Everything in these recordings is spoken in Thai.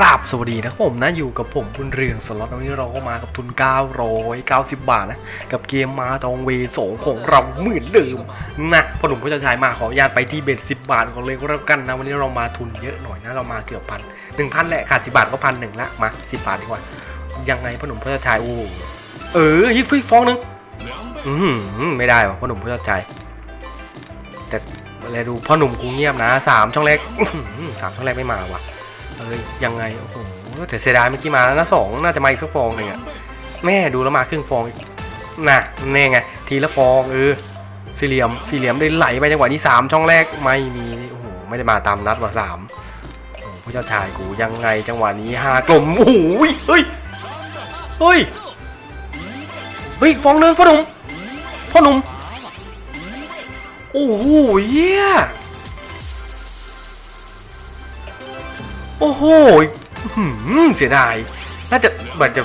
ราบสวัสดีนะผมนะอยู่กับผมบุญเรืองสล็อตวันนี้เราก็มากับทุน 990 บาทนะ กับเกมมาตองเวสงของเราหมือนเดิมนะพอหนุ่มผู้ชายมาขอญาตไปที่เบ็ด10 บาทก่อนเลยก็แล้วกันนะวันนี้เรามาทุนเยอะหน่อยนะเรามาเกือบพันหนึ่งพันแหละขาด10บาทก็พันหนึ่งละมา10บาทดีกว่ายังไงพ่อหนุ่มผู้ชายโอ้เออยิงฟรีฟองหนึงอืมไม่ได้ว่ะพ่อหนุ่มผู้ชายแต่อะไรดูพ่อหนุ่มกูเงียบนะสามช่องแรกสามช่องแรกไม่มาว่ะ เอ้ยยังไง โอ้โหแต่เสียดายเมื่อกี้มาแล้วนะสองน่าจะมาอีกสักฟองหนึ่งอะแม่ดูแล้วมาครึ่งฟองน่ะแน่ไง ทีละฟองเออสี่เหลี่ยมสี่เหลี่ยมได้ไหลไปจังหวะนี้สามช่องแรกไม่มีโอ้โหไม่ได้มาตามนัดว่ะสามโอ้เจ้าชายกูยังไงจังหวะนี้ห้ากลมโอ้โหเฮ้ยเฮ้ยเฮ้ยฟองหนึงพ่อหนุ่มพ่อหนุ่มโอ้โหเยี่ย โอ้โหเสียดาย น่าจะแบบจะ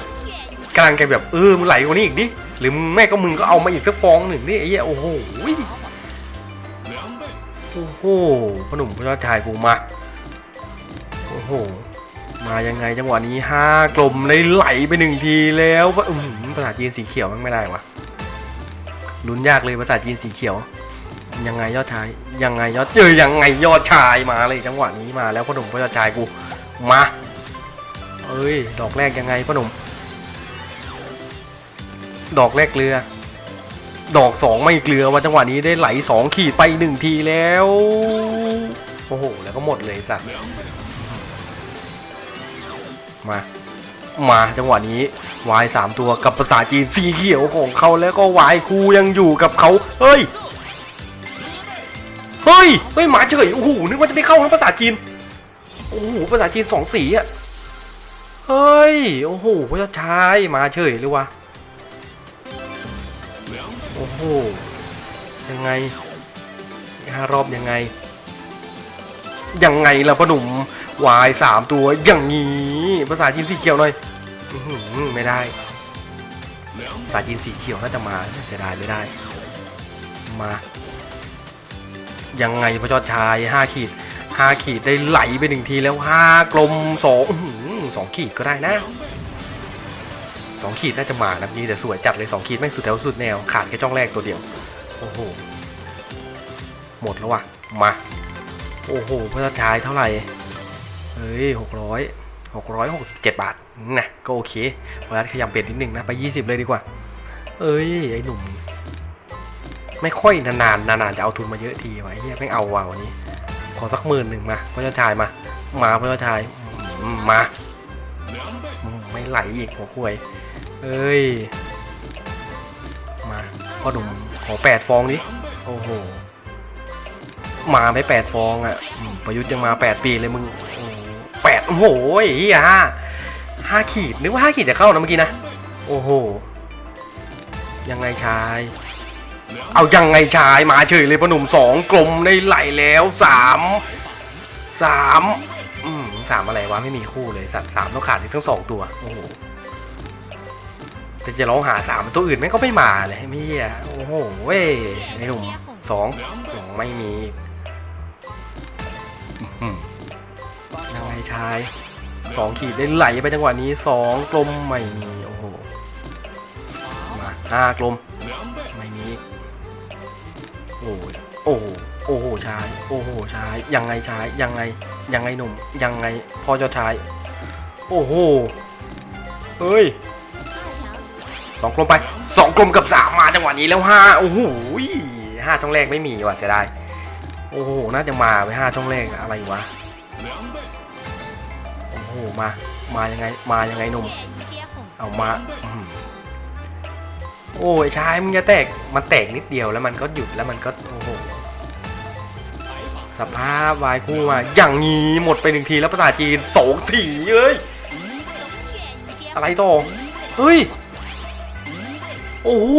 กำลังแกแบบเออมึงไหลกว่านี้อีกดิ หรือแม่ก็มึงก็เอามาอีกสักฟองหนึ่งดิไอ้เหี้ยโอ้โหโอ้โหพหนุ่มพ่อชายกูมา โอ้โห มายังไงจังหวะนี้ห้ากลมเลยไหลไปหนึ่งทีแล้วอือหือภาษาจีนสีเขียวมันไม่ได้วะลุ้นยากเลยภาษาจีนสีเขียว ยังไงยอดชาย ยังไงยอดเจอยังไงยอดชายมาเลยจังหวะนี้มาแล้วพ่อหนุ่มพ่อยอดชายกูมาเอ้ยดอกแรกยังไงพ่อหนุ่ม ดอกแรกเกลือ ดอกสองไม่เกลือว่าจังหวะนี้ได้ไหลสองขีดไปหนึ่งทีแล้วโอ้โหแล้วก็หมดเลยสัตว์มามาจังหวะนี้วายสามตัวกับภาษาจีนสีเขียวของเขาแล้วก็วายคูยังอยู่กับเขาเฮ้ย ฮ้ย เฮ้ย หมาเฉย โอ้โห นึกว่าจะไม่เข้าภาษาจีน โอ้โห ภาษาจีนสองสีอะเฮ้ย โอ้โหพระเจ้าชายมาเฉยเลยวะ โอ้โห ยังไงห้ารอบยังไง ยังไงล่ะพ่อหนุ่มวายสามตัว อย่างนี้ ภาษาจีนสีเขียวหน่อยอืไม่ได้ ภาษาจีนสีเขียวน่าจะมาเสียดายไม่ได้ มา ยังไงพระจอดชายห้าขีดห้าขีดได้ไหลไปหนึ่งทีแล้วห้ากลมสองสองขีดก็ได้นะสองขีดน่าจะมานะนี่แต่สวยจัดเลยสองขีดไม่งสุดแถวสุดแนวขาดแค่ช่องแรกตัวเดียวโอ้โหหมดแล้ววะมาโอ้โหพระจอดชายเท่าไหร่เอ้ยหกร้อยหกร้อยหกเจ็ดบาทนะก็โอเคพอรัดขยับเบ็ดนิดนึงนะไปยี่สิบเลยดีกว่า เอ้ยไอ้หนุ่ม ไม่ค่อยนานๆนานๆจะเอาทุนมาเยอะทีไวะเฮียไม่เอาว่ะวันนี้ ขอสักหมื่นหนึ่งมาพ่อเจ้าชายมา มาพ่อเจ้าชายมาไม่ไหลอีกหัวคุยเอ้ย มาพ่อหนุ่มขอแปดฟองดิโอ้โหมาไม่แปดฟองอะประยุทธ์ยังมาแปดปีเลยมึงแปดโอ้โหเฮียห้าห้าขีดนึกว่าห้าขีดจะเข้านะเมื่อกี้นะ โอ้โห ยังไงชาย เอายังไงชายมาเฉยเลยพอหนุ่มสองกลมได้ไหลแล้วสามสามอืมสามอะไรวะไม่มีคู่เลยสัตว์สามต้องขาดทั้งสองตัวโอ้โหแต่จะร้องหาสามตัวอื่นแม่งก็ไม่มาเลยไม่เหี้ยโอ้โหเว้ยไอ้หนุ่มสองสองไม่มีอื้อหือยังไงชายสองขีดได้ไหลไปจังหวะนี้สองกลมไม่มีโอ้โหมาห้ากลม ยโอ้โหโอ้โหชายโอ้โหชายยังไงชายยังไงยังไงหนุ่มยังไงพอจ้าชาย โอ้โหเฮ้ยสองกลมไปสองกลมกับสามมาจังหวะนี้แล้วห้าโอ้โหห้าช่องแรกไม่มีว่ะเสียดายโอ้โหน่าจะมาไปห้าช่องแรกอะอะไรวะโอ้โหมา มายังไงมายังไงหนุ่มเอามาอ โอ้ยชายมึงจะแตก มันแตกนิดเดียวแล้วมันก็หยุดแล้วมันก็โอ้โหสภาพวายคู่มาอย่างนี้หมดไปหนึ่งทีแล้วภาษาจีนสองสี่เอ้ยอะไรต่อเฮ้ยโอ้โห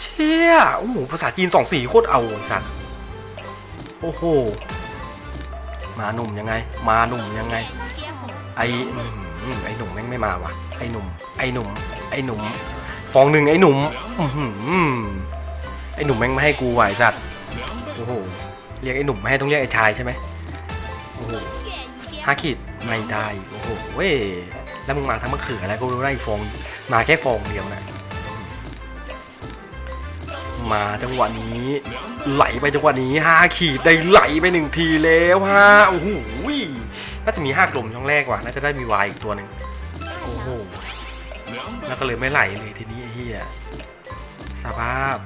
เชี่ยโอ้โหภาษาจีนสองสี่โคตรเอาสัตว์โอ้โหมาหนุ่มยังไง มาหนุ่มยังไงไอ ไอหนุ่มแม่งไม่มาว่ะไอหนุ่ม ไอหนุ่ม ไอหนุ่ม ฟองหนึ่งไอหนุ่มอื้อหือไอหนุ่มแม่งไม่ให้กูว่ะไอสัตว์โอ้โหเรียกไอหนุ่มไม่ให้ต้องเรียกไอชายใช่ไหมโอ้โหห้าขีดไม่ได้โอ้โหเว้ยแล้วมึงมาทั้งมะเขืออะไรก็รู้ได้ฟองมาแค่ฟองเดียวนะมาจังหวะนี้ ไหลไปจังหวะนี้ห้าขีดได้ไหลไปหนึ่งทีแล้วฮะโอ้โห น่าจะมีห้ากลมช่องแรกว่ะน่าจะได้มีวายอีกตัวหนึ่งโอ้โหแล้วก็เลยไม่ไหลเลยทีนี้ไอ้เหี้ยสภาพ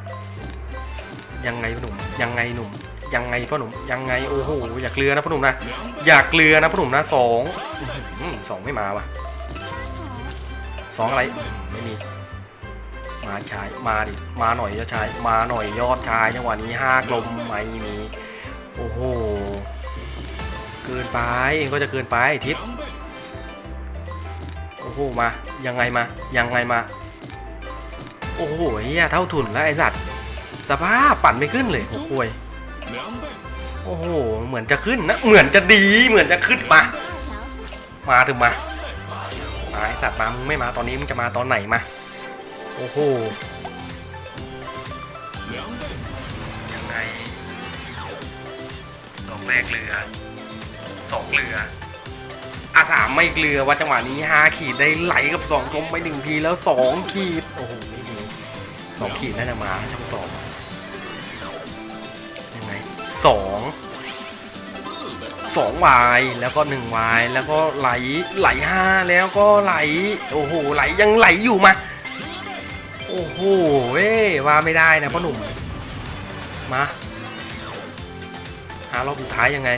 ยังไงพ่อหนุ่ม ยังไงหนุ่ม ยังไงพ่อหนุ่ม ยังไงโอ้โหอยากเกลือนะพ่อหนุ่มนะอยากเกลือนะพ่อหนุ่มนะสองอื้อหือสองไม่มาว่ะสองอะไรไม่มีมาชายมาดิมาหน่อยยอดชายมาหน่อยยอดชายจังหวะนี้ห้ากลมไม่มีโอ้โห เกินไปเองก็จะเกินไปทิศโอ้โหมายังไงมายังไงมา โอ้โหเฮียเท่าทุนแล้วไอสัตว์สภาพปั่นไม่ขึ้นเลยโอ้โหยโอ้โหเหมือนจะขึ้นนะเหมือนจะดีเหมือนจะขึ้นมามาถึงมามาไอสัตว์มามึงไม่มาตอนนี้มึงจะมาตอนไหนมาโอ้โหยังไงดอกแรกเรือ สองเรืออาสามไม่เรือว่าจังหวะนี้ห้าขีดได้ไหลกับสองกลมไปหนึ่งทีแล้วสองขีดโอ้โหไม่มีสองขีดน่าจะมาช่องสองยังไงสองสองวายแล้วก็หนึ่งวายแล้วก็ไหลไหลห้าแล้วก็ไหล โอ้โหไหลยังไหลอยู่มาโอ้โหเว้ยว่าไม่ได้นะพ่อหนุ่มมาหารอบสุดท้ายยังไง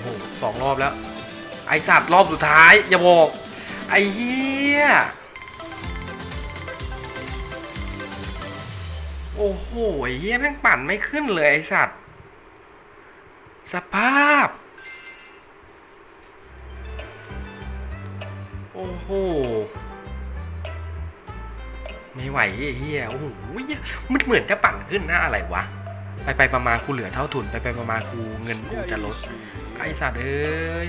โอ้โหสองรอบแล้ว ไอสัตว์รอบสุดท้าย อย่าบอก ไอเหี้ย โอ้โหไอเหี้ยแม่งปั่นไม่ขึ้นเลยไอสัตว์ สภาพ โอ้โหไม่ไหวไอ้เฮียโอ้โหมันเหมือนจะปั่นขึ้นหน้าอะไรวะ ไปประมาณกูเหลือเท่าทุนไปไปประมาณกูเงินกูจะลดไอสัตว์เอ้ย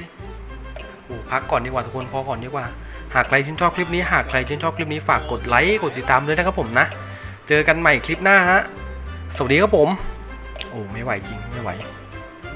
โอ้พักก่อนดีกว่าทุกคนพอก่อนดีกว่า หากใครชื่นชอบคลิปนี้หากใครชื่นชอบคลิปนี้ฝากกดไลค์กดติดตามด้วยนะครับผมนะ เจอกันใหม่คลิปหน้าฮะสวัสดีครับผม โอ้ไม่ไหวจริงไม่ไหว